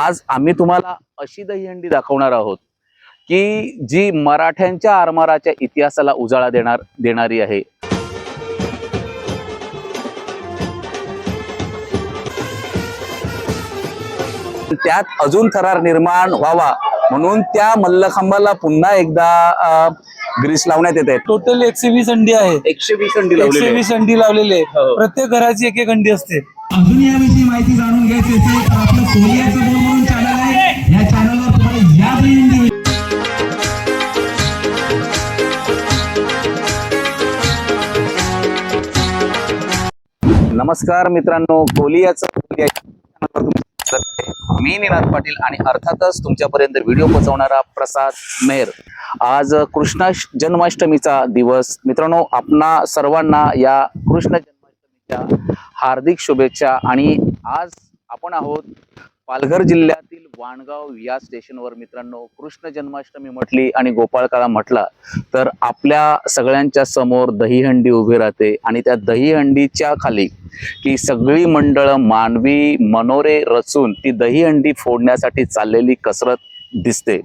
आज आम्ही तुम्हाला अशी दहीहंडी दाखवणार आहोत की जी मराठ्यांच्या आरमाराच्या इतिहासाला उजाळा देणार देणारी आहे त्यात अजून थरार निर्माण व्हावा म्हणून त्या मल्लखांबाला पुन्हा एकदा ग्रीस लावण्यात येत आहेत टोटल एकशे वीस अंडी आहे एकशे वीस अंडी एकशे. वीस अंडी लावलेले आहे. हो. प्रत्येक घराची एक एक अंडी असते अजून याविषयी माहिती जाणून घ्यायची असेल तर आपलं कोरियाचं नमस्कार मित्रांनो कोलियाचं मी निनाद पाटील आणि अर्थातच तुमच्यापर्यंत व्हिडिओ पोहोचवणारा प्रसाद मेहर. आज कृष्ण जन्माष्टमीचा दिवस. मित्रांनो आपणा सर्वांना या कृष्ण जन्माष्टमीच्या हार्दिक शुभेच्छा आणि आज आपण आहोत पालघर जिल्ह्यातील वाणगाव या स्टेशनवर मित्रांनो कृष्ण जन्माष्टमी म्हटली आणि गोपाळकाळा म्हटला तर आपल्या सगळ्यांच्या समोर दहीहंडी उभी राहते आणि त्या दहीहंडीच्या खाली की सगळी मंडळं मानवी मनोरे रचून ती दहीहंडी फोडण्यासाठी चाललेली कसरत दिसते.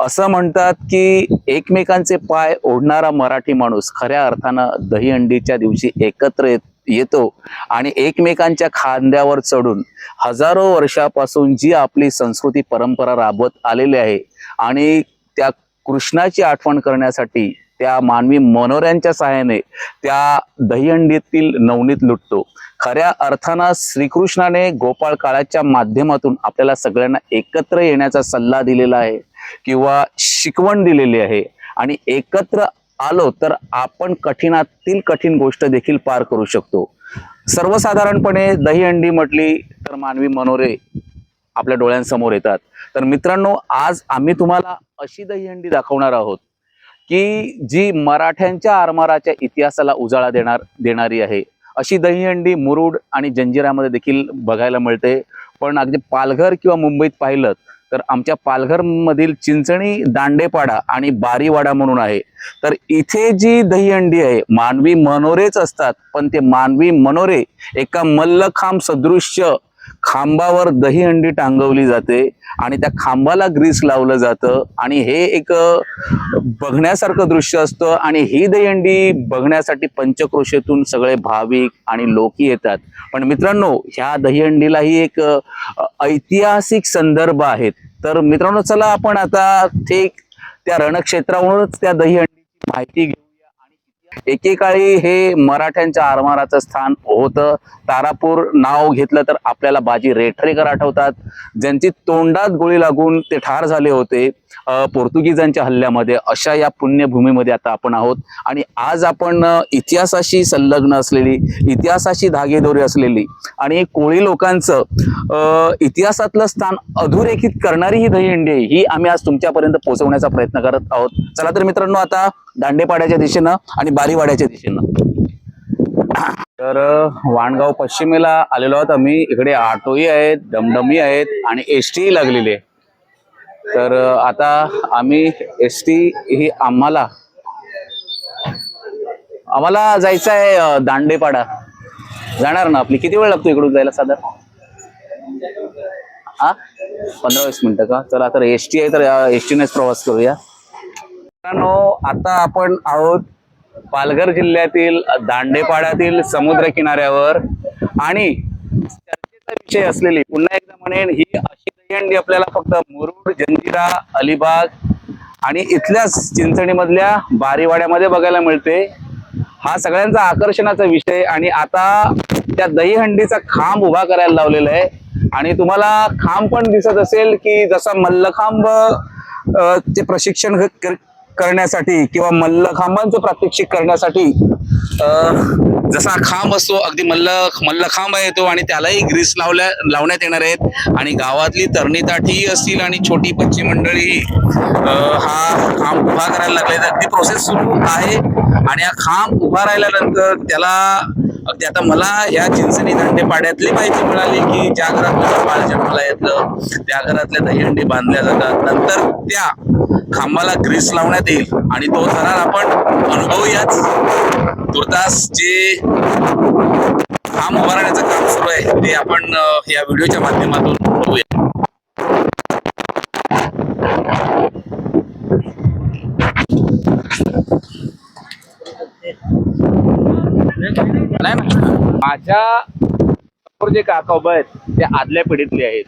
असं म्हणतात की एकमेकांचे पाय ओढणारा मराठी माणूस खऱ्या अर्थानं दहीहंडीच्या दिवशी एकत्र येत. येतो. आणि एकमेकांच्या खांद्यावर चढून हजारो वर्षापासून जी आपली संस्कृती परंपरा राबवत आलेली आहे आणि त्या कृष्णाची आठवण करण्यासाठी त्या मानवी मनोऱ्यांच्या सहाय्याने त्या दहीहंडीतील नवनीत लुटतो. खऱ्या अर्थानं श्रीकृष्णाने गोपाळ काळाच्या माध्यमातून आपल्याला सगळ्यांना एकत्र येण्याचा सल्ला दिलेला आहे किंवा शिकवण दिलेली आहे. आणि एकत्र आलो तर आपण कठीणातील कठीण गोष्ट देखील पार करू शकतो. सर्वसाधारणपणे दहीहंडी म्हटली तर मानवी मनोरे आपल्या डोळ्यांसमोर येतात. तर मित्रांनो आज आम्ही तुम्हाला अशी दहीहंडी दाखवणार आहोत की जी मराठ्यांच्या आरमाराच्या इतिहासाला उजाळा देणार देणारी आहे. अशी दहीहंडी मुरुड आणि जंजिरामध्ये देखील बघायला मिळते. पण अगदी पालघर किंवा मुंबईत पाहिलं तर आमच्या पालघरमधील चिंचणी दांडेपाडा आणि बारीवाडा म्हणून आहे. तर इथे जी दहीहंडी आहे मानवी मनोरेच असतात पण ते मानवी मनोरे एका मल्लखांब सदृश्य खांबावर दहीहंडी टांगवली जाते आणि त्या खांबाला ग्रीस लावलं जातं. आणि हे एक बघण्यासारखं दृश्य असतं आणि ही दहीहंडी बघण्यासाठी पंचक्रोशेतून सगळे भाविक आणि लोक येतात. पण मित्रांनो ह्या दहीहंडीलाही एक ऐतिहासिक संदर्भ आहेत. तर मित्रांनो चला आपण आता थेट त्या रणक्षेत्रावरूनच त्या दहीहंडीची माहिती घेऊ. एकेकाळी हे मराठ्यांच्या आरमाराचं स्थान होतं. तारापूर नाव घेतलं तर आपल्याला बाजी रेठरेकर आठवतात ज्यांची तोंडात गोळी लागून ते ठार झाले होते. पोर्तुगीजांच्या हल्ल्यामध्ये अशा या पुण्यभूमीमध्ये आता आपण आहोत. आणि आज आपण इतिहासाशी संलग्न असलेली इतिहासाशी धागेदोरी असलेली आणि कोळी लोकांचं इतिहासातलं स्थान अधोरेखित करणारी ही दहीहंडी आहे ही आम्ही आज तुमच्यापर्यंत पोहोचवण्याचा प्रयत्न करत आहोत. चला तर मित्रांनो आता दांडेपाड्याच्या दिशेनं आणि बारीवाड्याच्या दिशेनं. तर वाणगाव पश्चिमेला आलेलो आहोत आम्ही. इकडे ऑटोही आहेत डमडमी आहेत आणि एस टीही लागलेली आहे. तर आता आम्ही एस टी ही आम्हाला आम्हाला जायचं आहे दांडेपाडा. जाणार ना आपली? किती वेळ लागतो इकडून जायला साधारण? हा? पंधरा वीस मिनिटं का? चला तर एस टी आहे तर एस टीनेच प्रवास करूया. मित्रांनो आता आपण आहोत पालघर जिल्ह्यातील दांडेपाड्यातील समुद्र किनाऱ्यावर आणि चर्चेचा असलेली. पुन्हा एकदा म्हणेन ही अशी दहीहंडी आपल्याला फक्त मुरुड जंजिरा अलिबाग आणि इथल्याच चिंचणीमधल्या बारीवाड्यामध्ये बघायला मिळते. हा सगळ्यांचा आकर्षणाचा विषय आणि आता त्या दहीहंडीचा खांब उभा करायला लावलेला आहे. आणि तुम्हाला खांब पण दिसत असेल की जसा मल्लखांब चे ते प्रशिक्षण करण्यासाठी किंवा मल्लखांबांचं प्रात्यक्षिक करण्यासाठी अ, जसा खांब असतो अगदी मल्ल मल्लखांब येतो आणि त्यालाही ग्रीस लावल्या लावण्यात येणार आहेत. आणि गावातली तरणीताठी असतील आणि छोटी बच्ची मंडळी हा खांब उभा करायला लागले अगदी प्रोसेस सुरू आहे. आणि हा खांब उभा राहिल्यानंतर त्याला अगदी आता मला या चिंचणी पाड्यातली माहिती मिळाली की ज्या घरात बाळ जन्माला येतं त्या घरातल्या दहीहंडी बांधल्या जातात. नंतर त्या खांबाला ग्रीस लावण्यात येईल आणि तो थरार आपण अनुभवूयाच तुर्तास जे खांब उभारण्याचं काम सुरू आहे ते आपण या व्हिडिओच्या माध्यमातून बघूया माझ्यासमोर जे काका उभे आहेत ते आदल्या पिढीतले आहेत.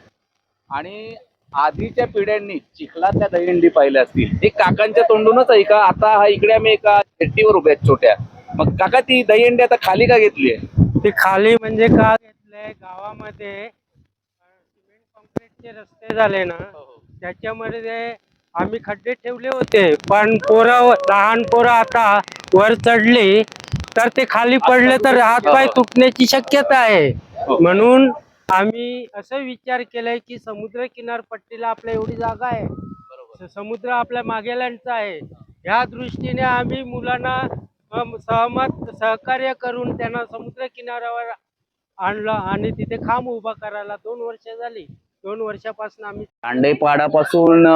आणि आधीच्या पिढ्यांनी चिखलातल्या दहीहंडी पाहिल्या असतील. हे काकांच्या तोंडूनच आहे का आता हा इकडे आम्ही एका शेट्टीवर उभे आहेत छोट्या. मग काका ती दहीहंडी आता खाली का घेतली आहे? ते खाली म्हणजे का घेतलंय? गावामध्ये सिमेंट कॉन्क्रीटचे रस्ते झाले ना त्याच्यामध्ये ते आम्ही खड्डे ठेवले होते पण पोरं लहान पोरं आता वर चढली तर ते खाली पडले तर हातपाय तुटण्याची शक्यता आहे. म्हणून आम्ही असं विचार केलाय की समुद्र किनारपट्टीला आपल्या एवढी जागा आहे. समुद्र आपल्या मागेल्यांचा आहे. ह्या दृष्टीने आम्ही मुलांना सहमत सहकार्य करून त्यांना समुद्र किनाऱ्यावर आणलं आणि तिथे खांब उभा करायला दोन वर्ष झाली. दोन वर्षापासून आम्ही तांडेपाडापासून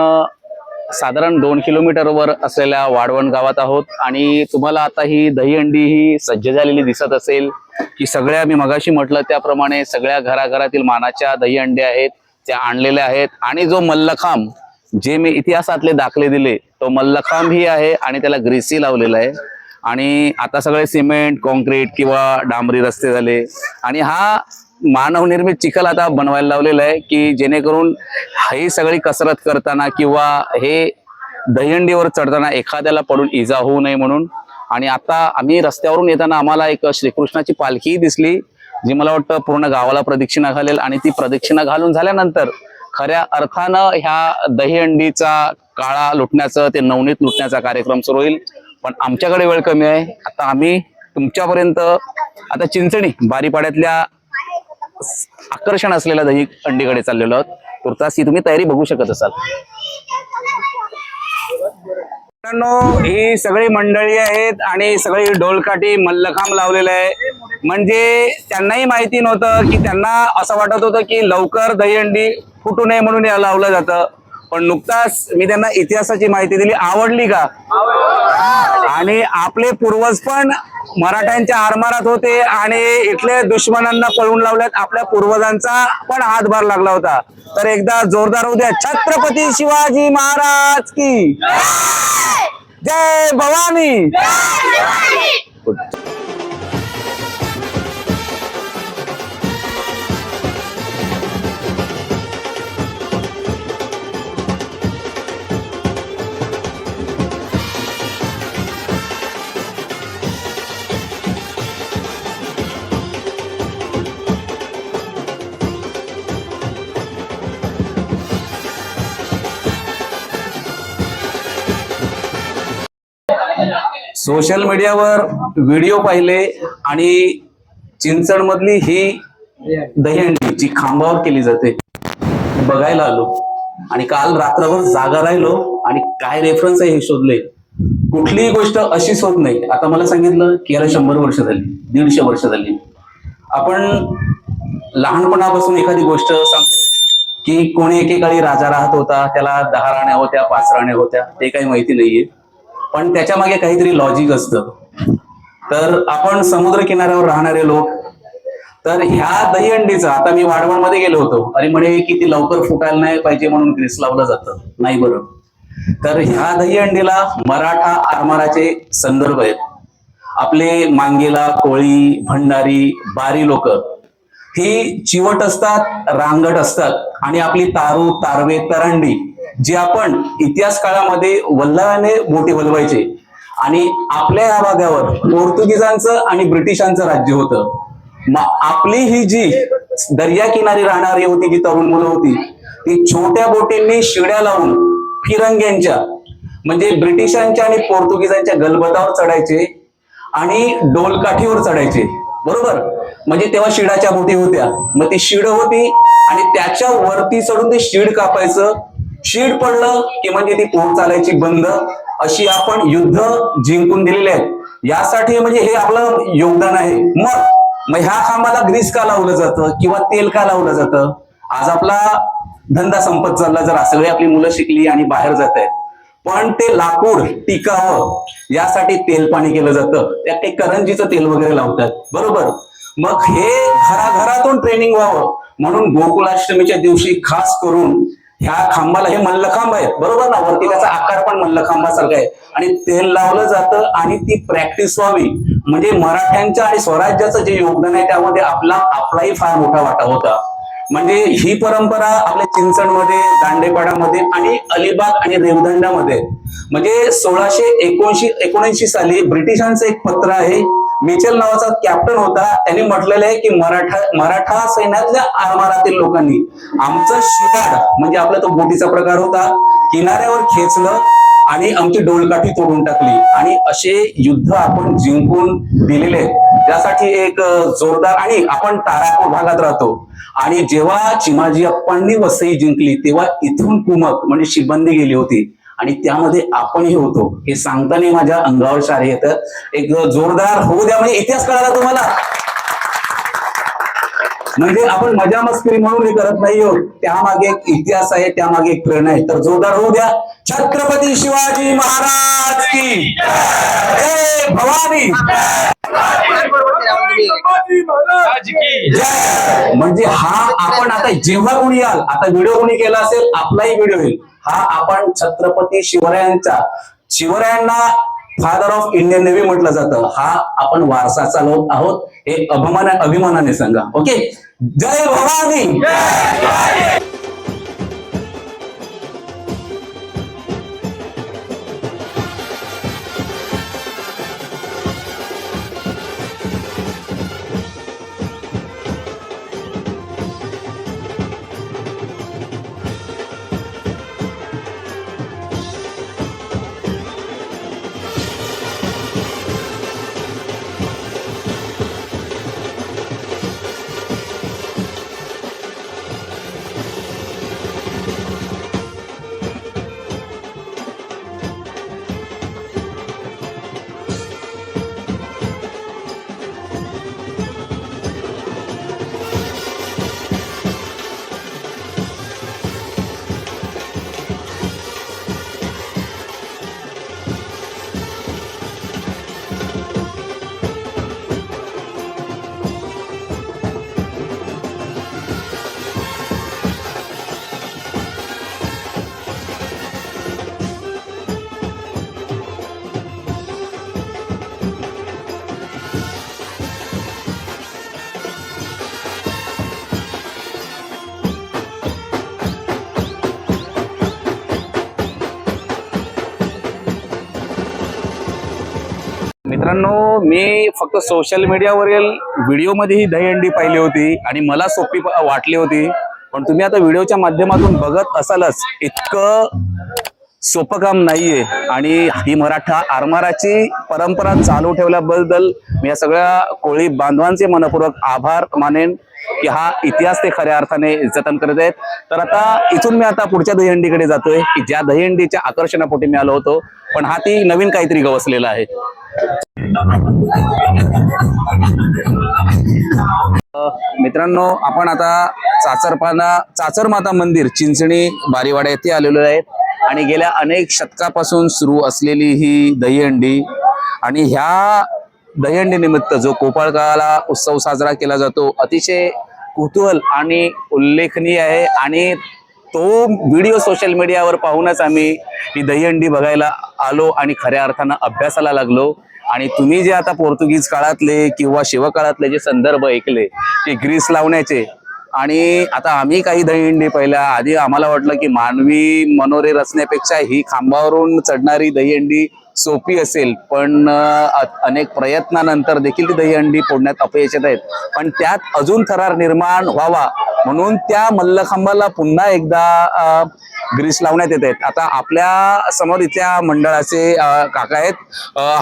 साधारण दोन किलोमीटरवर असलेल्या वाढवण गावात आहोत. आणि तुम्हाला आता ही दहीहंडी ही सज्ज झालेली दिसत असेल. की सगळ्या मी मगाशी म्हटलं त्याप्रमाणे सगळ्या घराघरातील मानाच्या दहीहंड्या आहेत त्या आणलेल्या आहेत. आणि जो मल्लखांब जे मी इतिहासातले दाखले दिले तो मल्लखांब ही आहे आणि त्याला ग्रेसी लावलेला आहे. आणि आता सगळे सिमेंट कॉन्क्रीट किंवा डांबरी रस्ते झाले. आणि हा मानवनिर्मित चिखल आता बनवायला लावलेला आहे की जेणेकरून ही सगळी कसरत करताना किंवा हे दहीहंडीवर चढताना एखाद्याला पडून इजा होऊ नये म्हणून. आणि आता आम्ही रस्त्यावरून येताना आम्हाला एक श्रीकृष्णाची पालखीही दिसली जी मला वाटतं पूर्ण गावाला प्रदक्षिणा घालेल आणि ती प्रदक्षिणा घालून झाल्यानंतर खऱ्या अर्थानं ह्या दहीहंडीचा काळा लुटण्याचं ते नवनीत लुटण्याचा कार्यक्रम सुरू होईल. पण आमच्याकडे वेळ कमी आहे. आता आम्ही तुमच्यापर्यंत आता चिंचणी बारीपाड्यातल्या आकर्षण असलेल्या दही अंडीकडे चाललेलो आहोत. तुर्तास ही तुम्ही तयारी बघू शकत असाल. मित्रांनो ही सगळी मंडळी आहेत आणि सगळी ढोलकाठी मल्लखांब लावलेलं आहे. म्हणजे त्यांनाही माहिती नव्हतं की त्यांना असं वाटत होतं की लवकर दहीहंडी फुटू नये म्हणून या लावलं जातं. पण नुकताच मी त्यांना इतिहासाची माहिती दिली. आवडली का? आणि आपले पूर्वज पण मराठ्यांच्या आरमारात होते आणि इथले दुश्मनांना पळून लावल्यात आपल्या पूर्वजांचा पण हातभार लागला होता. तर एकदा जोरदार होऊ द्या. छत्रपती शिवाजी महाराज की. जय भवानी. सोशल मीडियावर व्हिडिओ पाहिले आणि चिंचण मधली ही दहीहंडी जी खांबावर केली जाते बघायला आलो. आणि काल रात्रभर जागा राहिलो आणि काय रेफरन्स आहे हे शोधले. कुठलीही गोष्ट अशी होत नाही. आता मला सांगितलं की याला शंभर वर्ष झाली दीडशे वर्ष झाली. आपण लहानपणापासून एखादी गोष्ट सांगतो की कोणी एकेकाळी राजा राहत होता त्याला दहा राण्या होत्या पाच राण्या होत्या ते काही माहिती नाहीये. पण त्याच्यामागे काहीतरी लॉजिक असतं. तर आपण समुद्र किनाऱ्यावर राहणारे लोक तर ह्या दहीहंडीचा आता मी वाढवणमध्ये गेलो होतो आणि म्हणे की ती लवकर फुटायला नाही पाहिजे म्हणून ग्रीस लावलं जातं. नाही बरं. तर ह्या दहीहंडीला मराठा आरमाराचे संदर्भ आहेत. आपले मांगेला कोळी भंडारी बारी लोक ही चिवट असतात रांगट असतात आणि आपली तारू तारवे तरंडी जी आपण इतिहास काळामध्ये वल्लाने मोठे वलवायचे आणि आपल्या या भागावर पोर्तुगीजांचं आणि ब्रिटिशांचं राज्य होतं. मग आपली ही जी दर्या किनारी राहणारी होती जी तरुण मुलं होती ती छोट्या बोटींनी शिड्या लावून फिरंग्यांच्या म्हणजे ब्रिटिशांच्या आणि पोर्तुगीजांच्या गलबतावर चढायचे आणि डोलकाठीवर चढायचे. बरोबर? म्हणजे तेव्हा शिडाच्या बोटी होत्या. मग ती शिड होती आणि त्याच्या वरती चढून ते शिड कापायचं शीड पडलं की म्हणजे ती पोट चालायची बंद. अशी आपण युद्ध जिंकून दिलेले आहेत. यासाठी म्हणजे हे आपलं योगदान आहे. मग मग ह्या कामाला ग्रीस का लावलं जातं किंवा तेल का लावलं जातं? आज आपला धंदा संपत चालला जर सगळी आपली मुलं शिकली आणि बाहेर जात आहेत. पण ते लाकूड टिकावं यासाठी तेल पाणी केलं जातं. त्यात ते करंजीचं तेल वगैरे लावतात. बरोबर? मग हे घराघरातून ट्रेनिंग व्हावं. म्हणून गोकुळाष्टमीच्या दिवशी खास करून ह्या खांबाला हे मल्लखांब आहेत. बरोबर ना? वरती त्याचा आकार पण मल्लखांबासारखा आहे. आणि तेल लावलं जातं आणि ती प्रॅक्टिस व्हावी. म्हणजे मराठ्यांच्या आणि स्वराज्याचं जे योगदान आहे त्यामध्ये आपला आपलाही फार मोठा वाटा होता. म्हणजे ही परंपरा आपल्या चिंचणमध्ये दांडेपाडामध्ये आणि अलिबाग आणि रेवदंडामध्ये म्हणजे सोळाशे एकोणशी एकोणऐंशी साली ब्रिटिशांचं एक पत्र आहे मिचेल नावाचा कॅप्टन होता. त्यांनी म्हटलेलं आहे की मराठा मराठा सैन्यातल्या आरमारातील लोकांनी आमचं शिकार म्हणजे आपला तो बोटीचा प्रकार होता किनाऱ्यावर खेचलं आणि आमची डोलकाठी तोडून टाकली. आणि असे युद्ध आपण जिंकून दिलेले त्यासाठी एक जोरदार आणि आपण तारापूर भागात राहतो. आणि जेव्हा चिमाजी अप्पांनी वसई जिंकली तेव्हा इथून कुमक म्हणजे शिबंदी गेली होती. आणि त्यामध्ये आपणही होतो. हे सांगताना माझ्या अंगावर शार येतं. एक जोरदार होऊ द्या म्हणजे इतिहास कळाला तुम्हाला. म्हणजे आपण मजा मस्करी म्हणून हे करत नाही आहोत त्यामागे एक इतिहास आहे त्यामागे एक प्रेरणा आहे. तर जोरदार होऊ द्या. छत्रपती शिवाजी महाराज की जय. भवानी. जय. म्हणजे हा आपण आता जेव्हा कोणी याल आता व्हिडिओ कोणी केला असेल आपलाही व्हिडिओ येईल. हा आपण छत्रपती शिवरायांचा शिवरायांना फादर ऑफ इंडियन नेव्ही म्हटलं जातं. हा आपण वारसा चालवत आहोत हे अभिमान अभिमानाने सांगा. ओके जय भवानी! मित्रांनो मी फक्त सोशल मीडियावरील व्हिडिओमध्ये ही दहीहंडी पाहिली होती आणि मला सोपी वाटली होती. पण तुम्ही आता व्हिडिओच्या माध्यमातून बघत असालच इतकं सोपं काम नाहीये. आणि ही मराठा आरमाराची परंपरा चालू ठेवल्याबद्दल मी या सगळ्या कोळी बांधवांचे मनपूर्वक आभार मानेन की हा इतिहास ते खऱ्या अर्थाने जतन करत आहेत. तर आता इथून मी आता पुढच्या दहीहंडीकडे जातोय की ज्या दहीहंडीच्या आकर्षणापोटी मी आलो होतो पण हा ती नवीन काहीतरी गवसलेला आहे. मित्रांनो आपण आता चाचरपाना चाचरमाता मंदिर चिंचणी बारीवाडा येथे आलेलो आहे. आणि गेल्या अनेक शतकापासून सुरू असलेली ही दहीहंडी आणि ह्या दहीहंडीनिमित्त जो कोपाळकाला उत्सव साजरा केला जातो अतिशय कुतूहल आणि उल्लेखनीय आहे. आणि तो व्हिडिओ सोशल मीडियावर पाहूनच आम्ही ही दहीहंडी बघायला आलो आणि खऱ्या अर्थानं अभ्यासाला लागलो. आणि तुम्ही जे आता पोर्तुगीज काळातले किंवा शिवकाळातले जे संदर्भ ऐकले ते ग्रीस लावण्याचे आणि आता आम्ही काही दहीहंडी पहिल्या आधी आम्हाला वाटलं की मानवी मनोरे रचण्यापेक्षा ही खांबावरून चढणारी दहीहंडी सोपी असेल पण अनेक प्रयत्नानंतर देखील ती दहीहंडी फोडण्यात अपयश येत आहेत. पण त्यात अजून थरार निर्माण व्हावा म्हणून त्या मल्लखांबाला पुन्हा एकदा ग्रीस लावण्यात येत आहेत. आता आपल्यासमोर इथल्या मंडळाचे काका आहेत.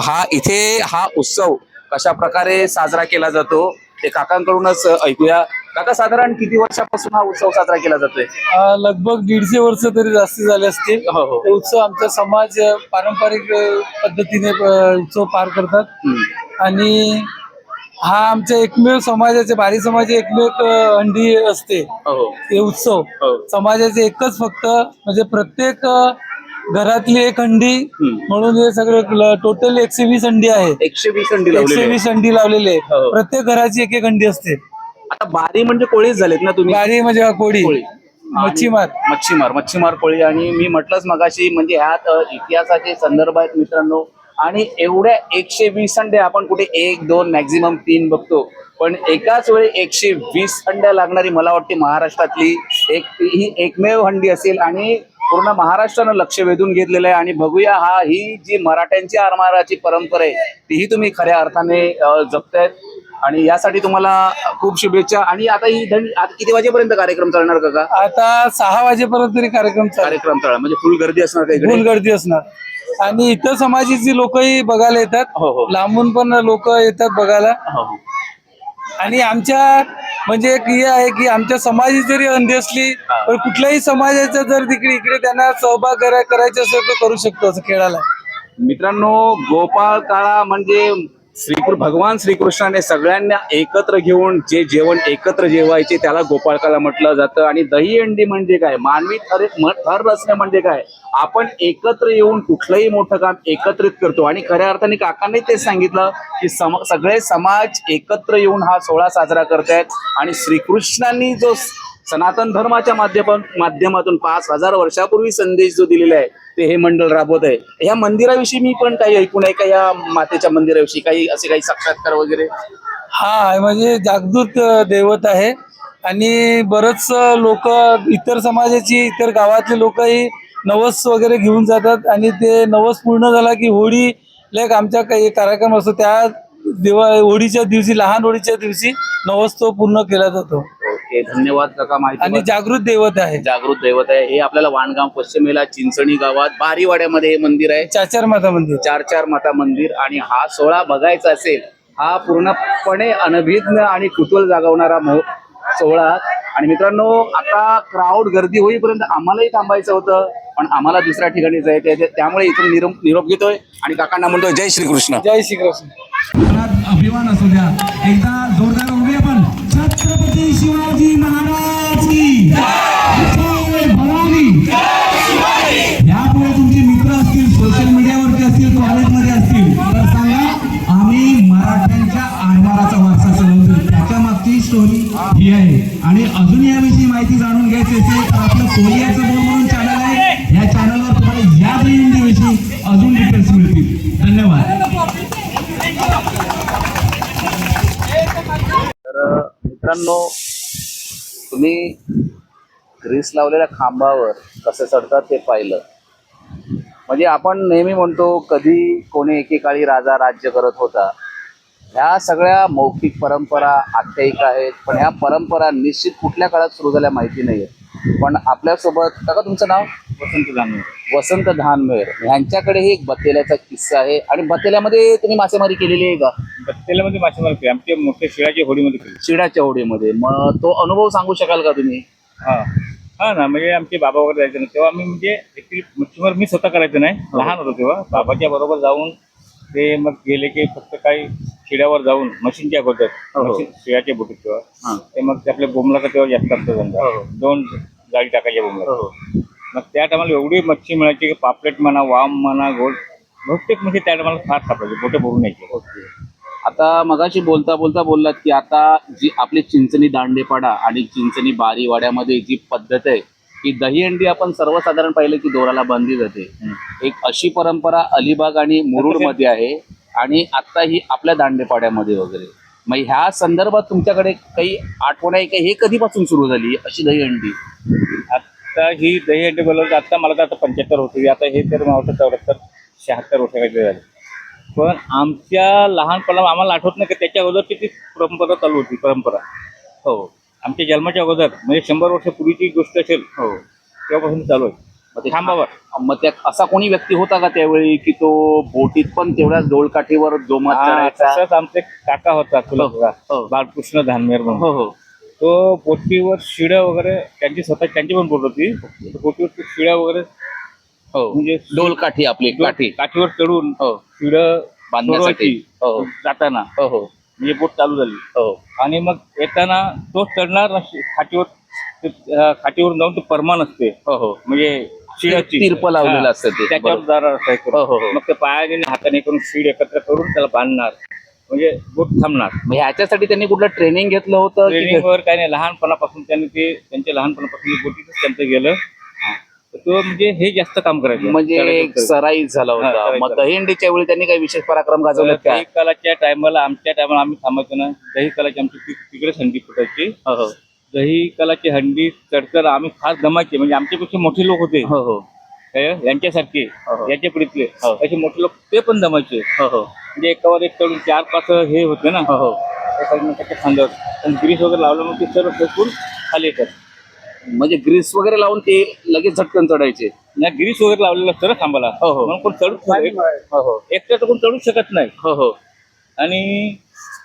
हा इथे हा उत्सव कशा प्रकारे साजरा केला जातो ते काकांकडूनच ऐकूया. काका साधारण किती वर्षापासून हा उत्सव साजरा केला जातोय? लगभग दीडशे वर्ष तरी जास्त झाले असतील. हो हो. उत्सव आमचा समाज पारंपरिक पद्धतीने उत्सव पार करतात. आणि हा आमच्या एकमेव समाजाचे भारी समाजाची एकमेव हंडी असते. हो. हो ते उत्सव. हो. समाजाचे एकच फक्त म्हणजे प्रत्येक अं, घरातली एक हंडी हम्म. म्हणून हे सगळं टोटल एकशे वीस हंडी आहे एकशे वीस अंडी एकशे आहे. वीस हंडी लावलेली आहे हो. प्रत्येक घराची एक एक हंडी असते. आता बारी म्हणजे कोळीच झालेत ना तुम्ही? गाडी म्हणजे कोडी कोळी. मच्छीमार. मच्छीमार मच्छीमार कोळी. आणि मी म्हटलंच मगाशी म्हणजे ह्यात अ, इतिहासाचे संदर्भ आहेत मित्रांनो. आणि एवढ्या एकशे वीस अंड्या आपण कुठे एक दोन मॅक्झिमम तीन बघतो. पण एकाच वेळी एकशे वीस अंड्या लागणारी मला वाटते महाराष्ट्रातली एक ही एकमेव हंडी असेल आणि पूर्ण महाराष्ट्रानं लक्ष वेधून घेतलेलं आहे. आणि बघूया हा ही जी मराठ्यांची आरमाराची परंपरा आहे तीही तुम्ही खऱ्या अर्थाने जपतायत. आणि यासाठी तुम्हाला खूप शुभेच्छा. आणि आता ही धंड आता किती वाजेपर्यंत कार्यक्रम चालणार काका? आता सहा वाजेपर्यंत तरी कार्यक्रम कार्यक्रम चालणार म्हणजे फुल गर्दी असणार का इकडे? फुल गर्दी असणार. आणि इतर समाजाची लोकही बघायला येतात हो हो लांबून पण लोक येतात बघायला हो, हो. आणि आमच्या म्हणजे एक हे आहे की आमच्या समाजाची जरी अंधी असली हा. पण कुठल्याही समाजाचा जर तिकडे इकडे त्यांना सहभाग करा- करायचा असेल तर करू शकतो असं खेळाला मित्रांनो गोपाळ काळा म्हणजे श्री भगवान श्रीकृष्णाने सगळ्यांना एकत्र घेऊन जे जेवण एकत्र जेवायचे त्याला गोपाळकाला म्हटलं जातं. आणि दही अंडी म्हणजे काय? मानवी थर थर रचणे म्हणजे काय? आपण एकत्र येऊन कुठलंही मोठं काम एकत्रित करतो. आणि खऱ्या अर्थाने काकांनी तेच सांगितलं की सम सगळे समाज एकत्र येऊन हा सोहळा साजरा करतायत. आणि श्रीकृष्णांनी जो सनातन धर्माच्या माध्यमातून माध्यमातून पाच हजार वर्षापूर्वी संदेश जो दिलेला आहे ते हे मंडळ राबवत आहे. या मंदिराविषयी मी पण काही ऐकून आहे का? या मातेच्या मंदिराविषयी काही असे काही साक्षात्कार वगैरे? हा म्हणजे जागृत दैवत आहे. आणि बरंच लोक इतर समाजाची इतर गावातले लोकही नवस वगैरे घेऊन जातात. आणि ते नवस पूर्ण झाला की होळी लाईक आमच्या काही कार्यक्रम असतो त्या दिवा होळीच्या दिवशी लहान होळीच्या दिवशी नवस तो पूर्ण केला जातो. ओके धन्यवाद काका माहिती आणि जागृत दैवत आहे. जागृत दैवत आहे. हे आपल्याला वाणगाव पश्चिमेला चिंचणी गावात बारीवाड्यामध्ये हे मंदिर आहे. चाचार माता मंदिर. चार चार माता मंदिर आणि हा सोहळा बघायचा असेल हा पूर्णपणे अनभिज्ञ आणि कुतूहल जागवणारा मो सोहळा. आणि मित्रांनो आता क्राऊड गर्दी होईपर्यंत आम्हालाही थांबायचं होतं पण आम्हाला दुसऱ्या ठिकाणी जायचं आहे त्यामुळे इथून निरोप निरोप घेतोय आणि काकांना म्हणतोय जय श्रीकृष्ण. जय श्रीकृष्ण. अभिमान असू द्या. एकदा जोरदार छत्रपती शिवाजी महाराज की भवानी. यापुढे तुमचे मित्र असतील सोशल मीडियावरती असतील कॉलेजमध्ये असतील तर सांगा आम्ही मराठ्यांच्या आरमाराचा वारसा चालवतो त्याच्या मागची स्टोरी ही आहे. आणि अजून याविषयी माहिती जाणून घ्यायची असेल तर आपलं कोलियाचं मित्रांनो तुम्ही ग्रीस लावलेल्या खांबावर कसं चढतात ते पाहिलं. म्हणजे आपण नेहमी म्हणतो कधी कोणी एकेकाळी राजा राज्य करत होता. ह्या सगळ्या मौखिक परंपरा आख्यायिका आहेत पण ह्या परंपरा निश्चित कुठल्या काळात सुरू झाल्या माहिती नाही पण आपल्यासोबत का तुमचं नाव? वसंत धानमेर ह्यांच्याकडेही एक बतेल्याचा किस्सा आहे. आणि बतेल्यामध्ये तुम्ही मासेमारी केलेली आहे का? बत्तेल्यामध्ये मासेमारी केली. आमच्या मोठ्या शिळाच्या होडीमध्ये केली. शिडाच्या होडीमध्ये. मग तो अनुभव सांगू शकाल का तुम्ही? हा. हा ना म्हणजे आमचे बाबा वगैरे जायचे ना तेव्हा आम्ही म्हणजे ऍक्च्युली मच्छीमार मी स्वतः करायचं नाही. लहान होतो तेव्हा. बाबाच्या बरोबर जाऊन ते मग गेले की फक्त काही शिड्यावर जाऊन मशीनच्या हो. मशीन शिळाच्या बोटीत हा. तेव्हा ते मग ते आपल्या बोमलाचा तेव्हा जास्त असतो धंदा हो. दोन गाडी टाकायच्या बोमला हो. मग त्या टायमाला एवढी मच्छी मिळायची की पापलेट म्हणा वाम म्हणा गोड बहुतेक म्हणजे त्या टायमाला फार सापडायचे बोटे भरून यायचे. ओके. आता मगाशी बोलता बोलता बोललात की आता जी आपली चिंचणी दांडेपाडा आणि चिंचणी बारीवाड्यामध्ये जी पद्धत आहे की दहीहंडी आपण सर्वसाधारण पाहिलं की दोराला बांधली जाते. एक अशी परंपरा अलिबाग आणि मुरुडमध्ये आहे आणि आता ही आपल्या दांडेपाड्यामध्ये वगैरे. मग ह्या संदर्भात तुमच्याकडे काही आठवण आहे का? हे कधीपासून सुरू झाली अशी दहीहंडी आता ही दही अंडे बोलवलं आता मला तर आता पंच्याहत्तर होती आता हे तर मला चौऱ्याहत्तर शहात्तर वर्ष काहीतरी झाले. पण आमच्या लहानपणा आम्हाला आठवत नाही की त्याच्या अगोदरची ती परंपरा चालू होती परंपरा. हो. आमच्या जन्माच्या अगोदर म्हणजे शंभर वर्षापूर्वीची गोष्ट असेल हो तेव्हापासून चालू आहे. मग ते थांबावर मग त्या असा कोणी व्यक्ती होता का त्यावेळी की तो बोटीत पण तेवढ्याच डोलकाठीवर जोमात हा, चढायचा? तसंच आमचे काका होता हो, तुला हो. बाळकृष्ण धानमेर म्हणून. हो हो. तो बोटीवर शिड्या वगैरे त्यांची स्वतः त्यांची पण बोट होती. बोटीवर शिड्या वगैरे हो. म्हणजे डोलकाठी आपली काठी. काठीवर चढून हो. शिडं बांधण्यासाठी. हो. जाताना. हो हो. म्हणजे बोट चालू झाली. हो. आणि मग येताना तो चढणार खाटीवर खाटीवर जाऊन तो परमान असते. हो हो. म्हणजे शिडाची तिरप लावलेलं. असतं. त्याच्यावर असायचं. हो, हो, हो. मग ते पायाने हाताने करून शीड एकत्र करून त्याला बांधणार. म्हणजे बोट थांबणार. मग ह्याच्यासाठी त्यांनी कुठलं ट्रेनिंग घेतलं होतं की- ट्रेनिंगवर काही नाही लहानपणापासून त्यांनी ते त्यांच्या लहानपणापासून बोटीतच त्यांचं गेलं. तो म्हणजे हे जास्त काम करायचं. म्हणजे. सराई झाला हा, होता सराई मग झाला. दहीहंडीच्या वेळी त्यांनी काही विशेष पराक्रम गाजवले का दही कालाच्या टायमाला आमच्या टायमाला आम्ही थांबायचो ना दही कालाची आमची ति- तिकडेच हंडी फुटायची. हो हो. दही कालाची हंडी चढतर आम्ही खास जमायचे. म्हणजे आमच्यापेक्षा मोठे लोक होते. हो हो. हे, यांच्यासारखे हो. यांच्या पिढीतले. हो. असे मोठे लोक ते पण जमायचे हो हो. म्हणजे एकावर एक चढून चार पाच हे होते ना. हो हो. एकामेकाच्या खांद्यावर आणि ग्रीस वगैरे लावलं मग ते सर्व फेकून खाली येतात. म्हणजे ग्रीस वगैरे लावून ते लगेच झटकन चढायचे. नाही ग्रीस वगैरे लावलेलं असतं ना खांबाला हो, हो. म्हणून कोण चढू हो हो. एकटं तर कोण चढू शकत नाही. हो हो. आणि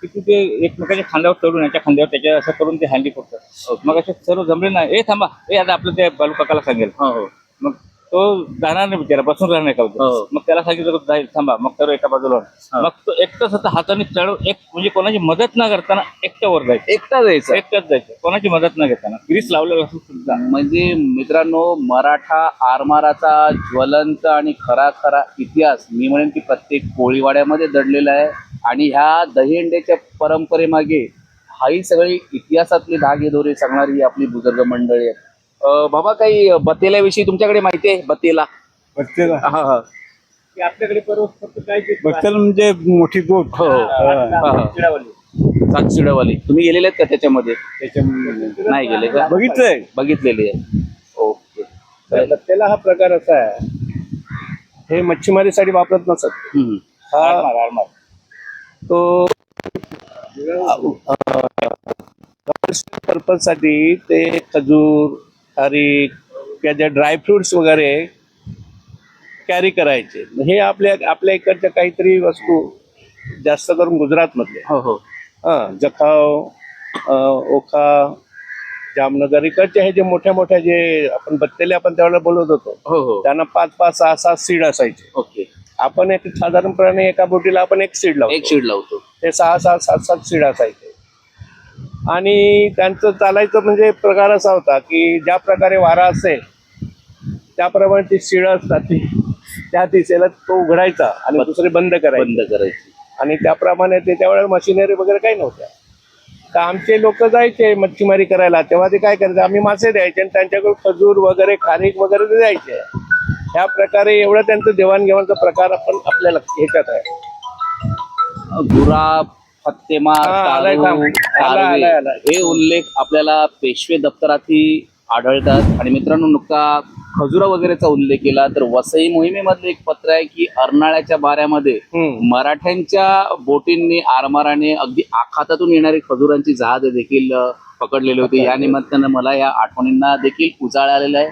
किती ते एकमेकाच्या खांद्यावर चढून याच्या खांद्यावर त्याच्या असं करून ते हँडी फोडतात मग असे सर्व जमले ना ए थांबा. ए आता आपलं त्या बालू काकाला सांगेल. हो हो. मग तो जाणार नाही बिचारा बसून राहणार नाही का हो. मग त्याला सांगितलं की जाईल थांबा मग सर्व एका बाजूला. हो. मग तो एकटाच होता हाताने चढ एक म्हणजे कोणाची मदत न करताना एकटं वर जायचं. एकटा जायचं. एकटाच जायचं. कोणाची मदत न घेताना. ग्रीस लावलेलं असून सुद्धा. म्हणजे मित्रांनो मराठा आरमाराचा ज्वलंत आणि खरा खरा इतिहास मी म्हणेन की प्रत्येक कोळीवाड्यामध्ये दडलेला आहे. आणि ह्या दहीहंड्याच्या परंपरेमागे हाही सगळी इतिहासातली धागेदोरे सांगणारी ही आपली बुजुर्ग मंडळी आहे अं, बाबा काही बतेल्याविषयी तुमच्याकडे माहिती आहे? बतेला बघतेला हा हा. की आपल्याकडे फक्त काय बघतेला म्हणजे मोठी बोट हो हो. तुम्ही गेलेले आहेत का त्याच्यामध्ये? त्याच्यामध्ये नाही गेले का? बघितलंय. बघितलेली आहे. ओके. चालेल. बघतेला हा प्रकार असा आहे. हे मच्छीमारीसाठी वापरत नसत. हम्म. हा. तो पर्पजसाठी ते खजूर किंवा जे ड्रायफ्रुट्स वगैरे कॅरी करायचे. हे आपल्या आपल्या इकडच्या काहीतरी वस्तू जास्त करून गुजरात मधले हो हो. हा जखाव ओखा जामनगर इकडचे हे जे मोठ्या मोठ्या जे आपण बत्तेले आपण त्यावेळेला बोलत होतो हो हो. त्यांना पाच पाच सहा सहा सीड असायचे. ओके. आपण एक साधारणपणे एका बोटीला आपण एक सीड लावतो. एक शीड लावतो. ते सहा सहा सात सात सीड असायचे. आणि त्यांचं चालायचं म्हणजे प्रकार असा होता की ज्या प्रकारे वारा असेल त्याप्रमाणे ती शिड असतात. ती त्या दिशेला तो उघडायचा आणि दुसरे बंद करायचे. बंद करायची. आणि त्याप्रमाणे ते त्यावेळेला मशिनरी वगैरे काही नव्हत्या. तर आमचे लोक जायचे मच्छीमारी करायला. तेव्हा ते काय करायचे आम्ही मासे द्यायचे आणि त्यांच्याकडून खजूर वगैरे खारीक वगैरे ते द्यायचे. ह्या प्रकारे एवढं त्यांचं देवाणघेवाणचा प्रकार आपण आपल्याला ह्याच्यात आहे. गुराब फत्तेमार हा, आलाय तारू, थांब. आलाय, तारवे आलाय, आलाय. हे उल्लेख आपल्याला पेशवे दप्तरातही आढळतात आणि मित्रांनो नुकता खजुरा वगैरेचा उल्लेख केला तर वसई मोहिमेमधलं एक पत्र आहे की अर्नाळ्याच्या बाऱ्यामध्ये हम्म. मराठ्यांच्या बोटींनी आरमाराने अगदी आखातातून येणारी खजुरांची जहाज देखील अ, पकडलेली होती या निमित्तानं मला या आठवणींना देखील उजाळा आलेला आहे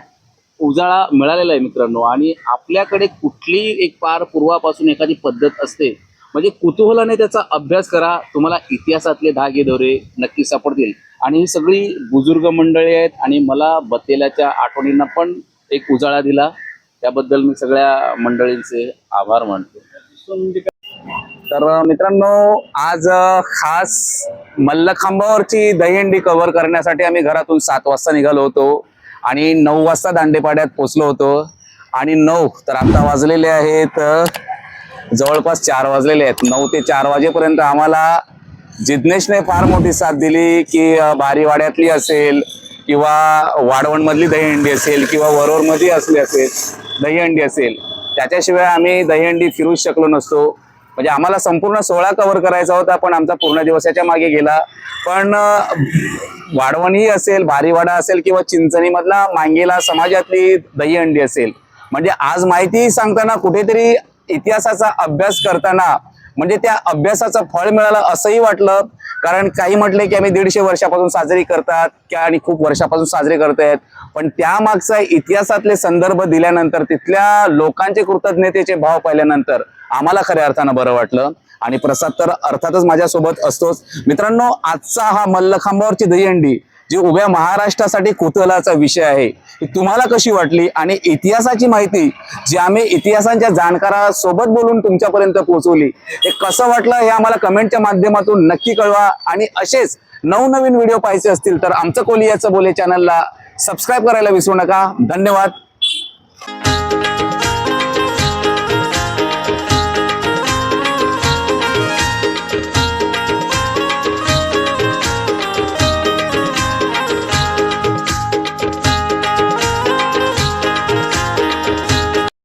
उजाळा मिळालेला आहे मित्रांनो आणि आपल्याकडे कुठली एक पार पूर्वापासून एखादी पद्धत असते म्हणजे कुतूहलाने त्याचा अभ्यास करा. तुम्हाला इतिहासातले धागे दोरे नक्की सापडतील. आणि ही सगळी बुजुर्ग मंडळी आहेत आणि मला बतेल्याच्या आठवणींना पण एक उजाळा दिला. त्याबद्दल मी सगळ्या मंडळींचे आभार मानतो. तर मित्रांनो आज खास मल्लखांबावरची दहीहंडी कव्हर करण्यासाठी आम्ही घरातून सात वाजता निघालो होतो आणि नऊ वाजता दांडेपाड्यात पोचलो होतो. आणि नऊ तर आता वाजलेले आहेत जवळपास चार वाजलेले आहेत. नऊ ते चार वाजेपर्यंत आम्हाला जिज्ञेशने फार मोठी साथ दिली की भारी बारीवाड्यातली असेल किंवा वाढवणमधली दहीहंडी असेल किंवा वरोरमध्ये असली असेल दहीहंडी असेल त्याच्याशिवाय आम्ही दहीहंडी फिरूच शकलो नसतो. म्हणजे आम्हाला संपूर्ण सोहळा कव्हर करायचा होता पण आमचा पूर्ण दिवसाच्या मागे गेला. पण वाढवणही असेल भारीवाडा असेल किंवा चिंचणीमधला मांगेला समाजातली दहीहंडी असेल. म्हणजे आज माहिती सांगताना कुठेतरी इतिहासाचा अभ्यास करताना म्हणजे त्या अभ्यासाचं फळ मिळालं असंही वाटलं. कारण काही म्हटले की आम्ही दीडशे वर्षापासून साजरी करतात की आणि खूप वर्षापासून साजरे करतायत. पण त्यामागचा इतिहासातले संदर्भ दिल्यानंतर तिथल्या लोकांचे कृतज्ञतेचे भाव पाहिल्यानंतर आम्हाला खऱ्या अर्थानं बरं वाटलं. आणि प्रसाद तर अर्थातच माझ्यासोबत असतोच. मित्रांनो आजचा हा मल्लखांबावरची दहीहंडी जे उभ्या महाराष्ट्रासाठी कुतूहलाचा विषय आहे तुम्हाला कशी वाटली? आणि इतिहासाची माहिती जी आम्ही इतिहासांच्या जाणकारासोबत बोलून तुमच्यापर्यंत पोहोचवली हे कसं वाटलं हे आम्हाला कमेंटच्या माध्यमातून नक्की कळवा. आणि असेच नवनवीन व्हिडिओ पाहायचे असतील तर आमचं कोलियाचं बोले चॅनलला सबस्क्राईब करायला विसरू नका. धन्यवाद.